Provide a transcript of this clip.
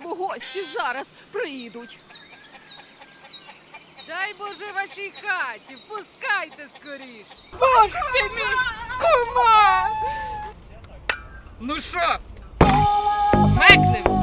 гості зараз приїдуть. Дай Боже вашій хаті, впускайте скоріш. Боже ти мій кума! Ну що? Мекнем?